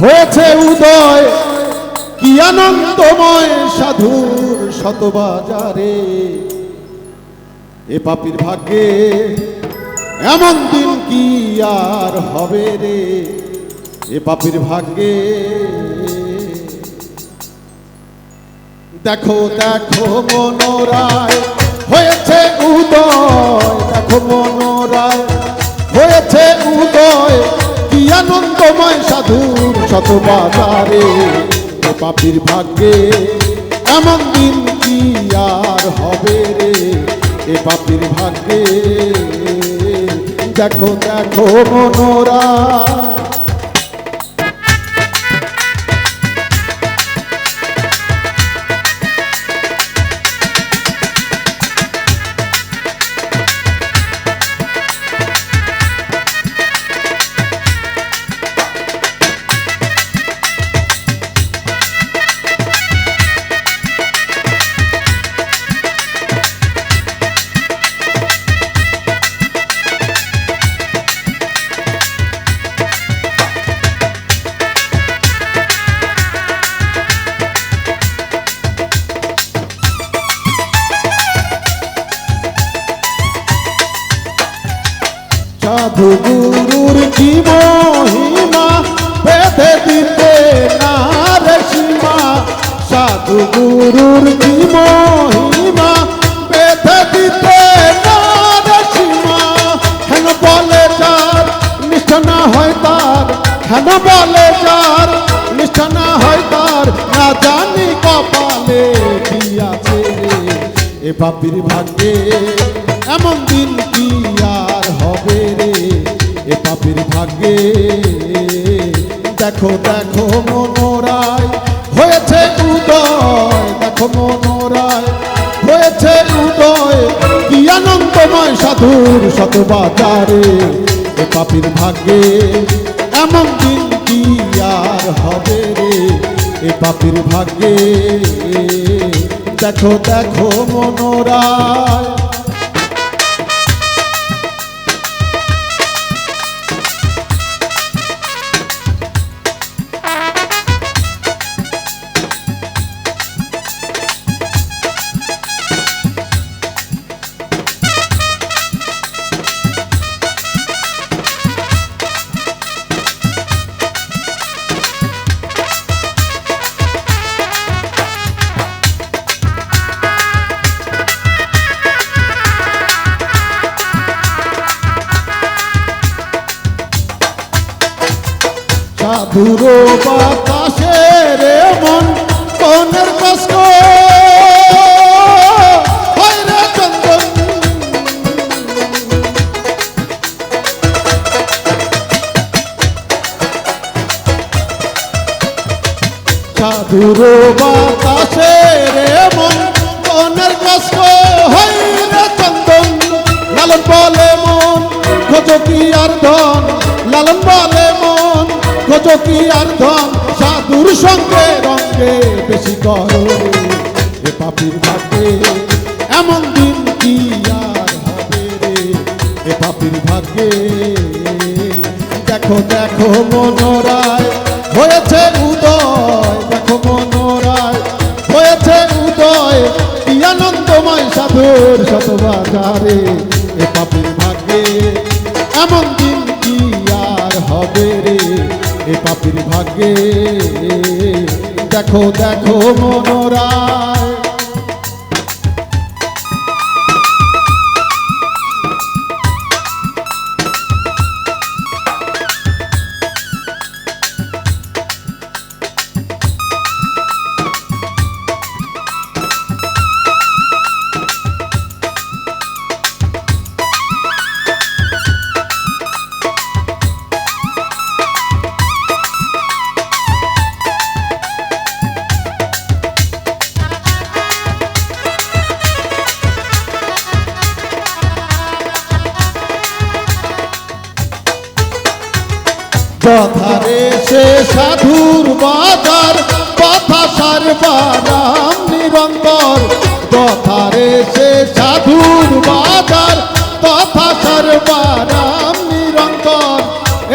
হয়েছে উদয়, কি আনন্দময় সাধুর শতবাজারে। এ পাপির ভাগ্যে এমন দিন কি আর হবে রে? এ পাপির ভাগ্যে দেখো দেখো মনোরায় বাজারে পাপির ভাগ্যে এমন দিন কি আর হবে রে? এ পাপির ভাগ্যে, দেখো দেখো মনোরায় সাধু গুরুর কি মহিমা বেঁধে দিতে না রে সীমা। সাধু গুরুর কি মহিমা বেঁধে দিতে না সীমা। হেন বলে যার, নিষ্ঠা না হয় তার। হেন বলে যার, নিষ্ঠা না হয় তার। না জানি কপালে রে এ পাপির ভাগ্যে এমন দিন কি আর হবে রে এ পাপির ভাগ্যে। দেখো দেখো মনোরায়, হয়েছে উদয়। দেখো মনোরায়, হয়েছে উদয়। কি আনন্দময় সাধুর শত বাজারে এ পাপির ভাগ্যে এমন দিন কি আর হবে রে? এ পাপির ভাগ্যে। দেখো দেখো মনোরায় সাধুর বাতাসে রে মন কনের কষ্ট। সাধুর বাতাসে রে মন কনের কষ্ট। রে চন্দন। লালন বলে মন, খোঁজো কি আর ধন। লালন বলে খোঁজো কি আর ধন সাধুর সঙ্গে রঙ্গে বেশি এ পাপির ভাগ্যে এমন দিন কি আর হবে রে? এ পাপির ভাগ্যে দেখো দেখো মনোরায়, হয়েছে উদয়। দেখো মনোরায়, হয়েছে উদয়, কি আনন্দময় সাধুর শতবাজারে। এ পাপির ভাগ্যে এমন দিন কি আর হবে রে? এ পাপির ভাগ্যে। দেখো দেখো মনোরায় যথারে সে সাধুর বাজার, কথা সারবারাম নিরন্তর। যথারে সে সাধুর বাজার তথা সর্বারাম নিরন্তর।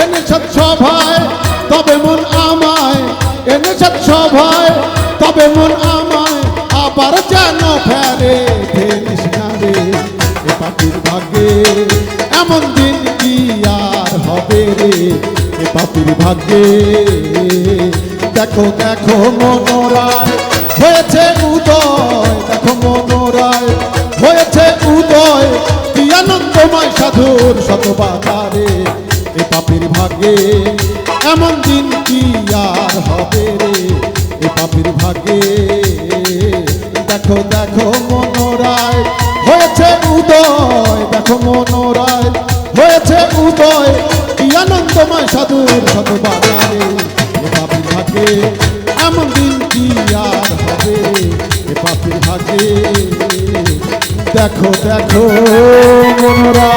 এনে সৎসভায় তবে মন আমার এনেছে সভায়, তবে মন আমায়। আবার যেন ফেরে ফেরিস না রে পাখির ভাগ্যে। পাখির ভাগ্যে দেখো দেখো, মনোরায়, হয়েছে উদয়। দেখো, মনোরায়, হয়েছে উদয়। কি আনন্দময় সাধুর শতবাজারে। এ পাপির ভাগ্যে এমন দিন কি আর হবে রে? এ পাপির ভাগ্যে। দেখো দেখো, মনোরায় সাধুর শতবাজারে এ পাপির ভাগ্যে এমন দিন কি আর হবে? এ পাপির ভাগে দেখো দেখো মনোরা